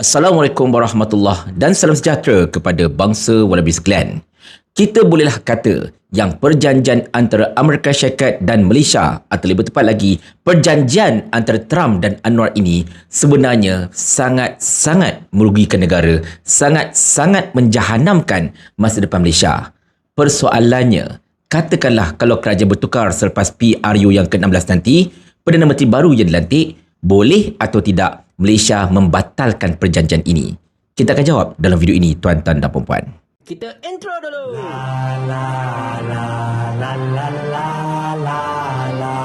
Assalamualaikum warahmatullahi dan salam sejahtera kepada bangsa Wallaby sekalian. Kita bolehlah kata yang perjanjian antara Amerika Syarikat dan Malaysia atau lebih tepat lagi perjanjian antara Trump dan Anwar ini sebenarnya sangat-sangat merugikan negara, sangat-sangat menjahanamkan masa depan Malaysia. Persoalannya, katakanlah kalau kerajaan bertukar selepas PRU yang ke-16 nanti, Perdana Menteri baru yang dilantik, boleh atau tidak Malaysia membatalkan perjanjian ini? Kita akan jawab dalam video ini tuan-tuan dan puan-puan. Kita intro dulu. La la la la la la la la.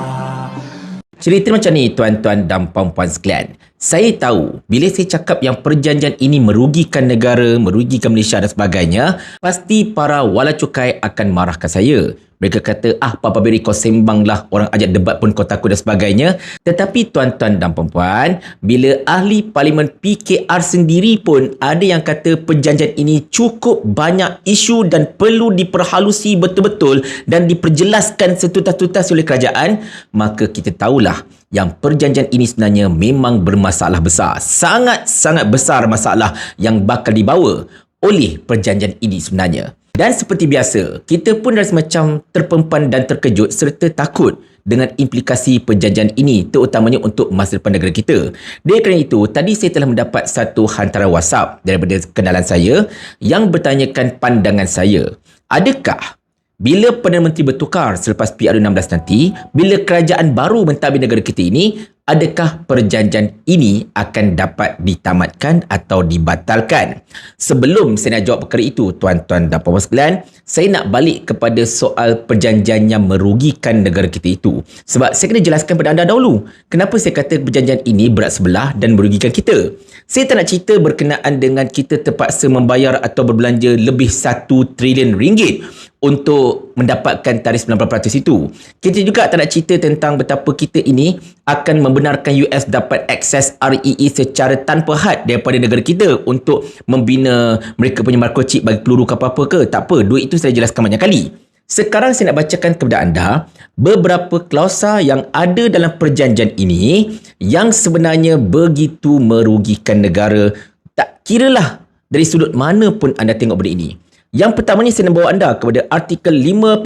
Cerita macam ni tuan-tuan dan puan-puan sekalian. Saya tahu bila saya cakap yang perjanjian ini merugikan negara, merugikan Malaysia dan sebagainya, pasti para wala cukai akan marahkan saya. Mereka kata, ah Papa Beri kau sembanglah orang ajak debat pun kau takut dan sebagainya. Tetapi tuan-tuan dan perempuan, bila ahli parlimen PKR sendiri pun ada yang kata perjanjian ini cukup banyak isu dan perlu diperhalusi betul-betul dan diperjelaskan setutas-tutas oleh kerajaan, maka kita tahulah yang perjanjian ini sebenarnya memang bermasalah besar. Sangat-sangat besar masalah yang bakal dibawa oleh perjanjian ini sebenarnya. Dan seperti biasa, kita pun rasa macam terpempan dan terkejut serta takut dengan implikasi perjanjian ini terutamanya untuk masa depan negara kita. Dari kerana itu, tadi saya telah mendapat satu hantaran WhatsApp daripada kenalan saya yang bertanyakan pandangan saya. Adakah bila Perdana Menteri bertukar selepas PR16 nanti, bila kerajaan baru mentadbir negara kita ini, adakah perjanjian ini akan dapat ditamatkan atau dibatalkan? Sebelum saya nak jawab perkara itu, tuan-tuan dan puan sekalian, saya nak balik kepada soal perjanjian yang merugikan negara kita itu. Sebab saya kena jelaskan kepada anda dahulu, kenapa saya kata perjanjian ini berat sebelah dan merugikan kita. Saya tak nak cerita berkenaan dengan kita terpaksa membayar atau berbelanja lebih 1 trilion ringgit untuk mendapatkan tarif 90% itu. Kita juga tak nak cerita tentang betapa kita ini akan membenarkan US dapat akses REE secara tanpa had daripada negara kita untuk membina mereka punya microchip bagi peluru ke apa-apa ke. Tak apa, duit itu saya jelaskan banyak kali. Sekarang saya nak bacakan kepada anda beberapa klausa yang ada dalam perjanjian ini yang sebenarnya begitu merugikan negara. Tak kiralah dari sudut mana pun anda tengok benda ini. Yang pertama ni saya nak bawa anda kepada artikel 5.1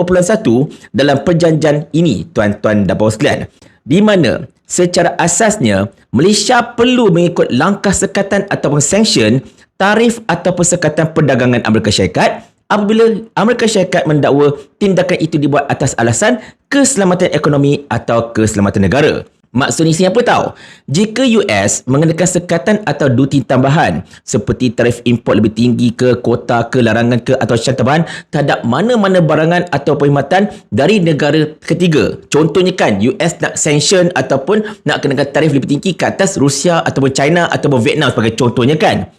dalam perjanjian ini, tuan-tuan dan puan sekalian. Di mana secara asasnya Malaysia perlu mengikut langkah sekatan ataupun sanction tarif ataupun sekatan perdagangan Amerika Syarikat apabila Amerika Syarikat mendakwa tindakan itu dibuat atas alasan keselamatan ekonomi atau keselamatan negara. Maksud ni siapa tahu? Jika US mengenakan sekatan atau duti tambahan seperti tarif import lebih tinggi ke, kuota ke, larangan ke atau syarat tambahan terhadap mana-mana barangan atau perkhidmatan dari negara ketiga. Contohnya kan US nak sanction ataupun nak kenakan tarif lebih tinggi ke atas Rusia ataupun China ataupun Vietnam sebagai contohnya kan.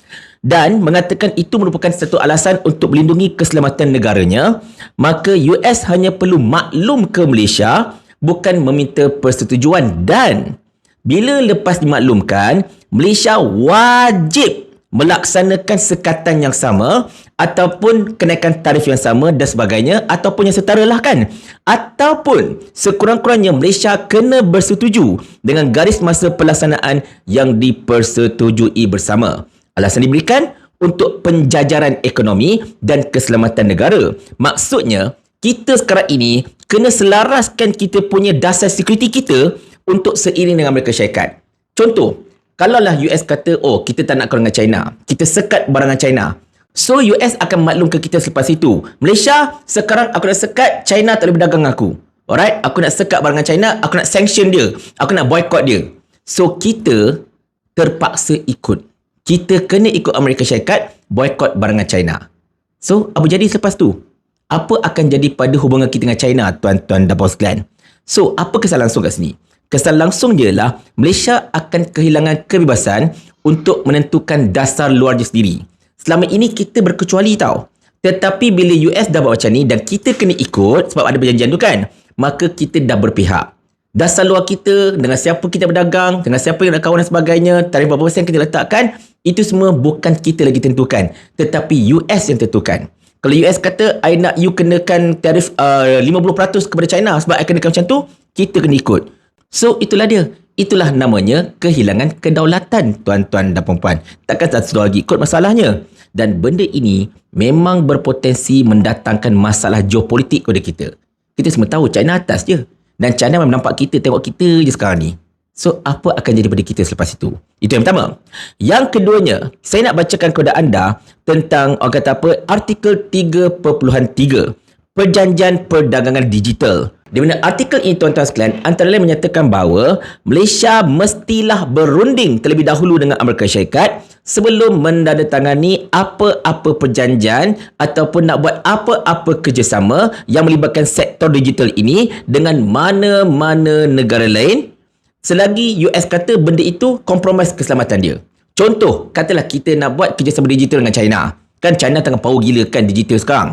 Dan mengatakan itu merupakan satu alasan untuk melindungi keselamatan negaranya, maka US hanya perlu maklum ke Malaysia bukan meminta persetujuan. Dan bila lepas dimaklumkan Malaysia wajib melaksanakan sekatan yang sama ataupun kenaikan tarif yang sama dan sebagainya ataupun yang setara lah kan. Ataupun sekurang-kurangnya Malaysia kena bersetuju dengan garis masa pelaksanaan yang dipersetujui bersama. Alasan diberikan untuk penjajaran ekonomi dan keselamatan negara. Maksudnya kita sekarang ini kena selaraskan kita punya dasar security kita untuk seiring dengan Amerika Syarikat. Contoh, kalaulah US kata, oh kita tak nak kau dengan China, kita sekat barangan China. So US akan maklum ke kita selepas itu. Malaysia, sekarang aku nak sekat, China tak boleh berdagang aku. Alright, aku nak sekat barangan China, aku nak sanction dia, aku nak boycott dia. So kita terpaksa ikut. Kita kena ikut Amerika Syarikat boycott barangan China. So, apa jadi selepas tu? Apa akan jadi pada hubungan kita dengan China tuan-tuan dan puan sekalian. So, apa kesan langsung kat sini? Kesan langsung dia lah Malaysia akan kehilangan kebebasan untuk menentukan dasar luar dia sendiri. Selama ini kita berkecuali tau. Tetapi bila US dah buat macam ni dan kita kena ikut sebab ada perjanjian tu kan, maka kita dah berpihak. Dasar luar kita, dengan siapa kita berdagang, dengan siapa yang nak kawan dan sebagainya, tarif berapa persen kita letakkan, itu semua bukan kita lagi tentukan. Tetapi US yang tentukan. Kalau US kata I nak you kenakan tarif uh, 50% kepada China sebab I kenakan macam tu, kita kena ikut. So itulah dia. Itulah namanya kehilangan kedaulatan tuan-tuan dan puan-puan. Takkan satu lagi ikut masalahnya. Dan benda ini memang berpotensi mendatangkan masalah geopolitik kepada kita. Kita semua tahu China atas je. Dan China memang nampak kita, tengok kita je sekarang ni. So, apa akan jadi pada kita selepas itu? Itu yang pertama. Yang keduanya, saya nak bacakan kepada anda tentang, orang kata apa, artikel 3.3. Perjanjian Perdagangan Digital di mana artikel ini tuan-tuan sekalian antara lain menyatakan bahawa Malaysia mestilah berunding terlebih dahulu dengan Amerika Syarikat sebelum menandatangani apa-apa perjanjian ataupun nak buat apa-apa kerjasama yang melibatkan sektor digital ini dengan mana-mana negara lain selagi US kata benda itu kompromis keselamatan dia. Contoh, katalah kita nak buat kerjasama digital dengan China. Kan China tengah power gila kan digital sekarang.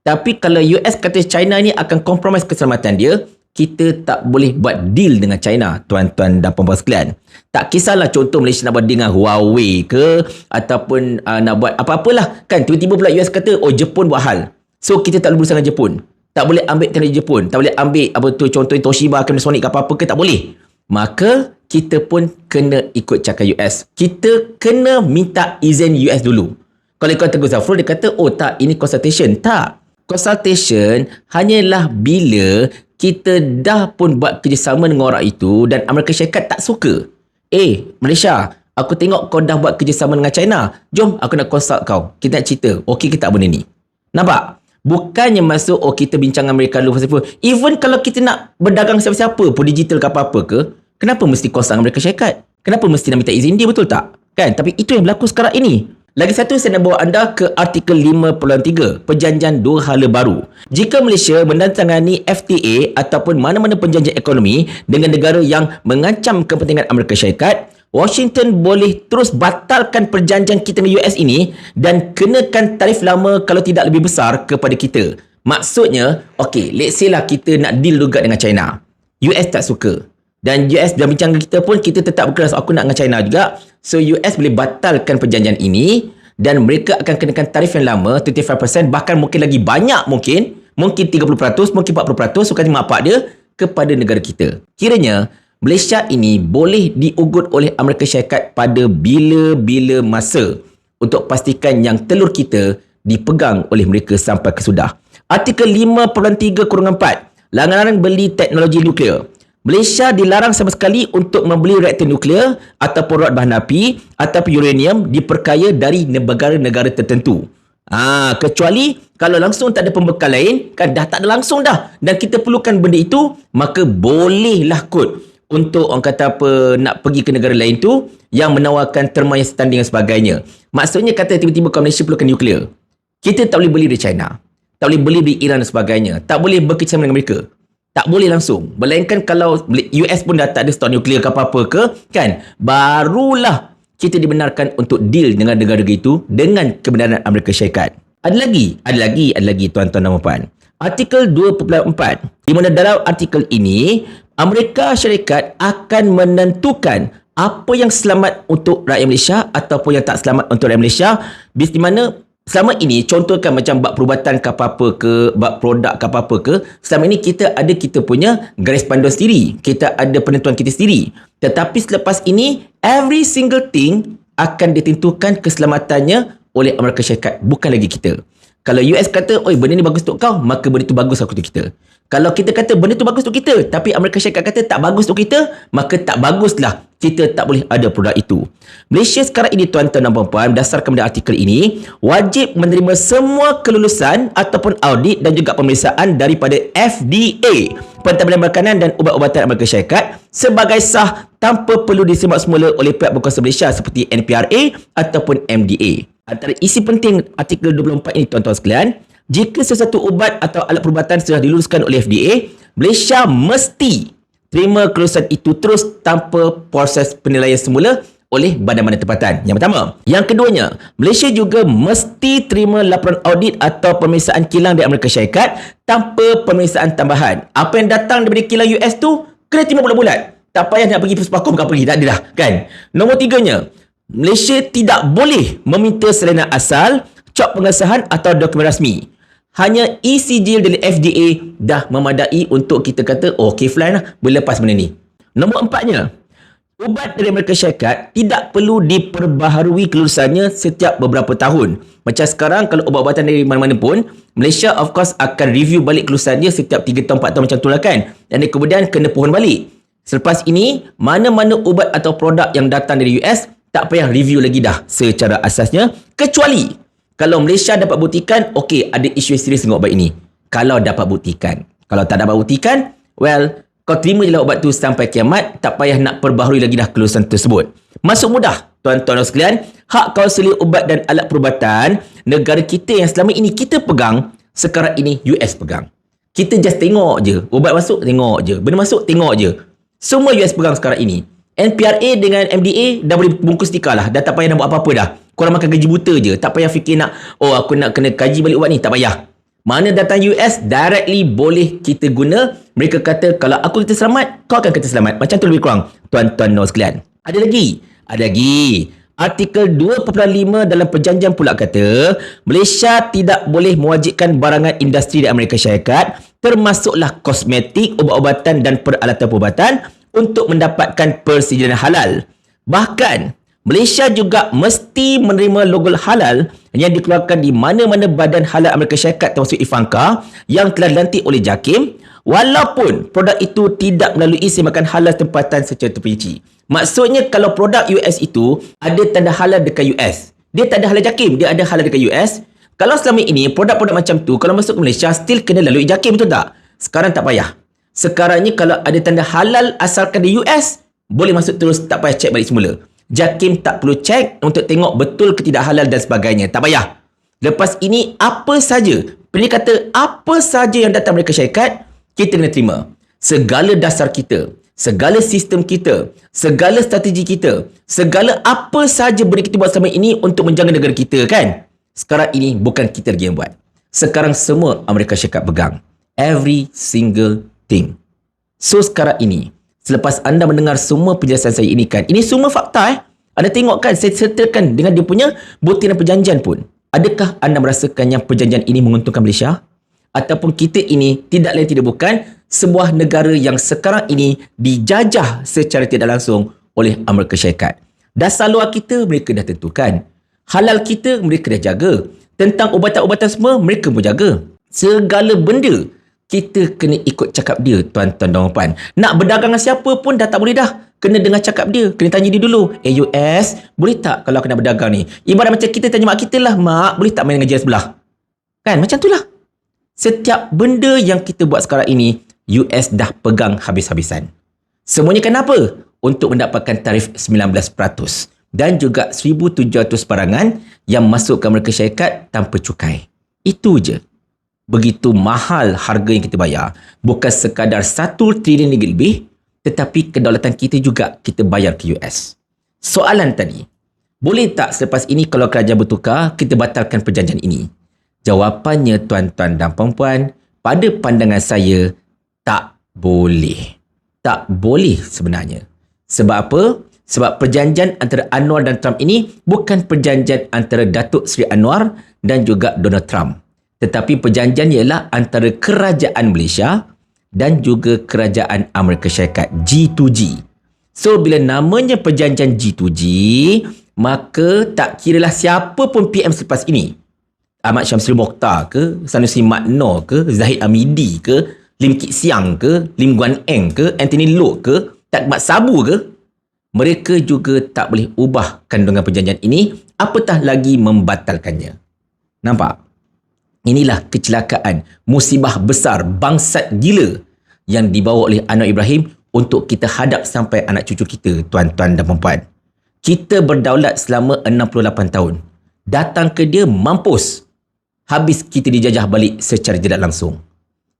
Tapi kalau US kata China ni akan kompromis keselamatan dia, kita tak boleh buat deal dengan China, tuan-tuan dan puan-puan sekalian. Tak kisahlah contoh Malaysia nak buat deal dengan Huawei ke, ataupun uh, nak buat apa-apalah. Kan, tiba-tiba pula US kata, oh Jepun buat hal. So, kita tak boleh dengan Jepun. Tak boleh ambil teknologi Jepun. Tak boleh ambil apa tu contoh Toshiba, Panasonic apa-apa ke, tak boleh. Maka, kita pun kena ikut cakap US. Kita kena minta izin US dulu. Kalau kau tegur Zafrul, dia kata, oh tak, ini consultation. Tak consultation hanyalah bila kita dah pun buat kerjasama dengan orang itu dan Amerika Syarikat tak suka. Eh, Malaysia, aku tengok kau dah buat kerjasama dengan China. Jom aku nak consult kau. Kita nak cerita. Okey ke tak benda ni? Nampak? Bukannya masuk, oh kita bincang dengan mereka dulu. Even kalau kita nak berdagang siapa-siapa pun digital ke apa-apa ke, kenapa mesti consult dengan Amerika Syarikat? Kenapa mesti nak minta izin dia betul tak? Kan? Tapi itu yang berlaku sekarang ini. Lagi satu saya nak bawa anda ke artikel 5.3 Perjanjian Dua Hala Baru. Jika Malaysia menandatangani FTA ataupun mana-mana perjanjian ekonomi dengan negara yang mengancam kepentingan Amerika Syarikat, Washington boleh terus batalkan perjanjian kita dengan US ini dan kenakan tarif lama kalau tidak lebih besar kepada kita. Maksudnya, okay, let's say lah kita nak deal juga dengan China. US tak suka. Dan US dalam bincang kita pun kita tetap berkeras aku nak dengan China juga. So US boleh batalkan perjanjian ini dan mereka akan kenakan tarif yang lama 25% bahkan mungkin lagi banyak mungkin mungkin 30% mungkin 40% suka so, apa dia kepada negara kita. Kiranya Malaysia ini boleh diugut oleh Amerika Syarikat pada bila-bila masa untuk pastikan yang telur kita dipegang oleh mereka sampai ke sudah. Artikel 5.3 kurungan 4 Larangan beli teknologi nuklear Malaysia dilarang sama sekali untuk membeli reaktor nuklear ataupun rod bahan api ataupun uranium diperkaya dari negara-negara tertentu. Ah, ha, kecuali kalau langsung tak ada pembekal lain, kan dah tak ada langsung dah. Dan kita perlukan benda itu, maka bolehlah kot untuk orang kata apa nak pergi ke negara lain tu yang menawarkan terma yang standing dan sebagainya. Maksudnya kata tiba-tiba kalau Malaysia perlukan nuklear. Kita tak boleh beli dari China. Tak boleh beli dari Iran dan sebagainya. Tak boleh bekerjasama dengan mereka tak boleh langsung. Melainkan kalau US pun dah tak ada stok nuklear ke apa-apa ke, kan? Barulah kita dibenarkan untuk deal dengan negara-negara itu dengan kebenaran Amerika Syarikat. Ada lagi, ada lagi, ada lagi tuan-tuan dan puan. Artikel 2.4 di mana dalam artikel ini Amerika Syarikat akan menentukan apa yang selamat untuk rakyat Malaysia ataupun yang tak selamat untuk rakyat Malaysia di mana selama ini contohkan macam bab perubatan ke apa-apa ke bab produk ke apa-apa ke selama ini kita ada kita punya garis panduan sendiri. Kita ada penentuan kita sendiri. Tetapi selepas ini every single thing akan ditentukan keselamatannya oleh Amerika Syarikat bukan lagi kita. Kalau US kata oi benda ni bagus untuk kau maka benda tu bagus untuk kita kalau kita kata benda tu bagus untuk kita tapi Amerika Syarikat kata tak bagus untuk kita maka tak baguslah kita tak boleh ada produk itu. Malaysia sekarang ini tuan-tuan dan puan-puan berdasarkan pada artikel ini wajib menerima semua kelulusan ataupun audit dan juga pemeriksaan daripada FDA Pentadbiran Makanan dan Ubat-ubatan Amerika Syarikat sebagai sah tanpa perlu disimak semula oleh pihak berkuasa Malaysia seperti NPRA ataupun MDA. Antara isi penting artikel 24 ini tuan-tuan sekalian, jika sesuatu ubat atau alat perubatan sudah diluluskan oleh FDA, Malaysia mesti terima kelulusan itu terus tanpa proses penilaian semula oleh badan-badan tempatan. Yang pertama. Yang keduanya, Malaysia juga mesti terima laporan audit atau pemeriksaan kilang di Amerika Syarikat tanpa pemeriksaan tambahan. Apa yang datang daripada kilang US tu, kena terima bulat-bulat. Tak payah nak pergi puspakum ke pergi. Tak ada dah. Kan? Nombor tiganya, Malaysia tidak boleh meminta salinan asal, cop pengesahan atau dokumen rasmi hanya ECG dari FDA dah memadai untuk kita kata oh okay fly lah boleh lepas benda ni Nombor empatnya, ubat dari Amerika Syarikat tidak perlu diperbaharui kelulusannya setiap beberapa tahun. Macam sekarang kalau ubat-ubatan dari mana-mana pun, Malaysia of course akan review balik kelulusannya setiap 3 tahun 4 tahun macam tu lah kan. Dan kemudian kena pohon balik. Selepas ini, mana-mana ubat atau produk yang datang dari US tak payah review lagi dah secara asasnya kecuali kalau Malaysia dapat buktikan okey ada isu serius dengan ubat ini. Kalau dapat buktikan. Kalau tak dapat buktikan, well, kau terima je lah ubat tu sampai kiamat, tak payah nak perbaharui lagi dah kelulusan tersebut. Masuk mudah, tuan-tuan dan sekalian, hak kausali ubat dan alat perubatan, negara kita yang selama ini kita pegang, sekarang ini US pegang. Kita just tengok je, ubat masuk, tengok je. Benda masuk, tengok je. Semua US pegang sekarang ini. NPRA dengan MDA dah boleh bungkus tikar lah. Dah tak payah nak buat apa-apa dah. Korang makan gaji buta je. Tak payah fikir nak, oh aku nak kena kaji balik ubat ni. Tak payah. Mana datang US directly boleh kita guna. Mereka kata kalau aku kata selamat, kau akan kata selamat. Macam tu lebih kurang. Tuan-tuan dan sekalian. Ada lagi. Ada lagi. Artikel 2.5 dalam perjanjian pula kata Malaysia tidak boleh mewajibkan barangan industri di Amerika Syarikat termasuklah kosmetik, ubat-ubatan dan peralatan perubatan untuk mendapatkan persediaan halal. Bahkan Malaysia juga mesti menerima logo halal yang dikeluarkan di mana-mana badan halal Amerika Syarikat termasuk Ivanka yang telah dilantik oleh JAKIM walaupun produk itu tidak melalui semakan halal tempatan secara terperinci. Maksudnya kalau produk US itu ada tanda halal dekat US. Dia tak ada halal JAKIM, dia ada halal dekat US. Kalau selama ini produk-produk macam tu kalau masuk ke Malaysia still kena lalui JAKIM betul tak? Sekarang tak payah. Sekarang ni kalau ada tanda halal asalkan di US boleh masuk terus tak payah check balik semula. Jakim tak perlu cek untuk tengok betul ke tidak halal dan sebagainya. Tak payah. Lepas ini, apa saja. Pilih kata, apa saja yang datang mereka syarikat, kita kena terima. Segala dasar kita, segala sistem kita, segala strategi kita, segala apa saja benda kita buat selama ini untuk menjaga negara kita kan? Sekarang ini bukan kita lagi yang buat. Sekarang semua Amerika Syarikat pegang. Every single thing. So sekarang ini, Selepas anda mendengar semua penjelasan saya ini kan, ini semua fakta eh. Anda tengok kan, saya sertakan dengan dia punya bukti dan perjanjian pun. Adakah anda merasakan yang perjanjian ini menguntungkan Malaysia? Ataupun kita ini tidak lain tidak bukan sebuah negara yang sekarang ini dijajah secara tidak langsung oleh Amerika Syarikat. Dasar luar kita mereka dah tentukan. Halal kita mereka dah jaga. Tentang ubatan-ubatan semua mereka pun jaga. Segala benda kita kena ikut cakap dia tuan-tuan dan puan. Nak berdagang dengan siapa pun dah tak boleh dah. Kena dengar cakap dia. Kena tanya dia dulu. AUS, boleh tak kalau kena berdagang ni? Ibarat macam kita tanya mak kita lah, mak boleh tak main dengan jenis sebelah? Kan macam tu lah. Setiap benda yang kita buat sekarang ini, US dah pegang habis-habisan. Semuanya kenapa? Untuk mendapatkan tarif 19% dan juga 1,700 barangan yang masuk ke Amerika Syarikat tanpa cukai. Itu je begitu mahal harga yang kita bayar. Bukan sekadar satu trilion ringgit lebih, tetapi kedaulatan kita juga kita bayar ke US. Soalan tadi, boleh tak selepas ini kalau kerajaan bertukar, kita batalkan perjanjian ini? Jawapannya tuan-tuan dan puan-puan, pada pandangan saya, tak boleh. Tak boleh sebenarnya. Sebab apa? Sebab perjanjian antara Anwar dan Trump ini bukan perjanjian antara Datuk Seri Anwar dan juga Donald Trump. Tetapi perjanjian ialah antara kerajaan Malaysia dan juga kerajaan Amerika Syarikat G2G. So bila namanya perjanjian G2G, maka tak kiralah siapa pun PM selepas ini. Ahmad Syamsul Mokhtar ke, Sanusi Makno ke, Zahid Amidi ke, Lim Kit Siang ke, Lim Guan Eng ke, Anthony Loke ke, Tak Mat Sabu ke, mereka juga tak boleh ubah kandungan perjanjian ini, apatah lagi membatalkannya. Nampak? Inilah kecelakaan, musibah besar, bangsat gila yang dibawa oleh Anwar Ibrahim untuk kita hadap sampai anak cucu kita, tuan-tuan dan puan Kita berdaulat selama 68 tahun. Datang ke dia mampus. Habis kita dijajah balik secara tidak langsung.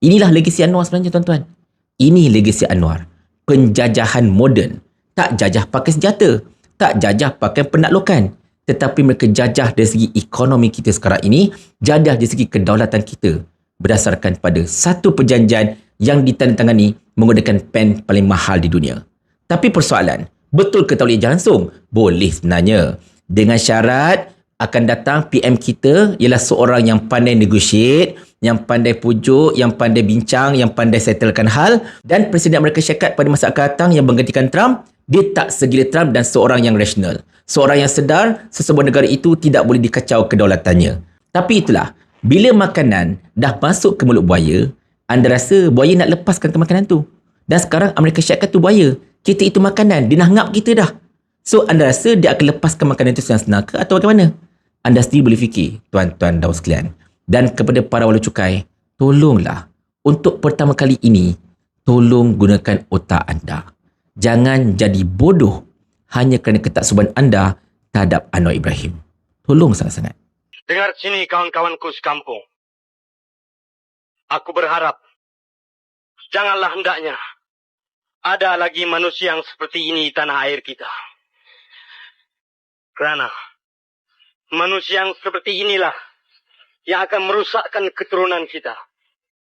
Inilah legasi Anwar sebenarnya tuan-tuan. Ini legasi Anwar. Penjajahan moden. Tak jajah pakai senjata. Tak jajah pakai penaklukan tetapi mereka jajah dari segi ekonomi kita sekarang ini, jajah dari segi kedaulatan kita berdasarkan pada satu perjanjian yang ditandatangani menggunakan pen paling mahal di dunia. Tapi persoalan, betul ke tak boleh langsung? Boleh sebenarnya. Dengan syarat akan datang PM kita ialah seorang yang pandai negotiate, yang pandai pujuk, yang pandai bincang, yang pandai settlekan hal dan Presiden Amerika Syarikat pada masa akan datang yang menggantikan Trump, dia tak segila Trump dan seorang yang rasional. Seorang yang sedar sesebuah negara itu tidak boleh dikacau kedaulatannya. Tapi itulah, bila makanan dah masuk ke mulut buaya, anda rasa buaya nak lepaskan ke makanan tu. Dan sekarang Amerika Syarikat tu buaya. Kita itu makanan, dia nak ngap kita dah. So anda rasa dia akan lepaskan makanan itu senang-senang ke atau bagaimana? anda sendiri boleh fikir, tuan-tuan dan sekalian. Dan kepada para wala cukai, tolonglah untuk pertama kali ini, tolong gunakan otak anda. Jangan jadi bodoh hanya kerana ketaksuban anda terhadap Anwar Ibrahim. Tolong sangat-sangat. Dengar sini kawan-kawanku sekampung. Aku berharap janganlah hendaknya ada lagi manusia yang seperti ini di tanah air kita. Kerana manusia yang seperti inilah yang akan merusakkan keturunan kita.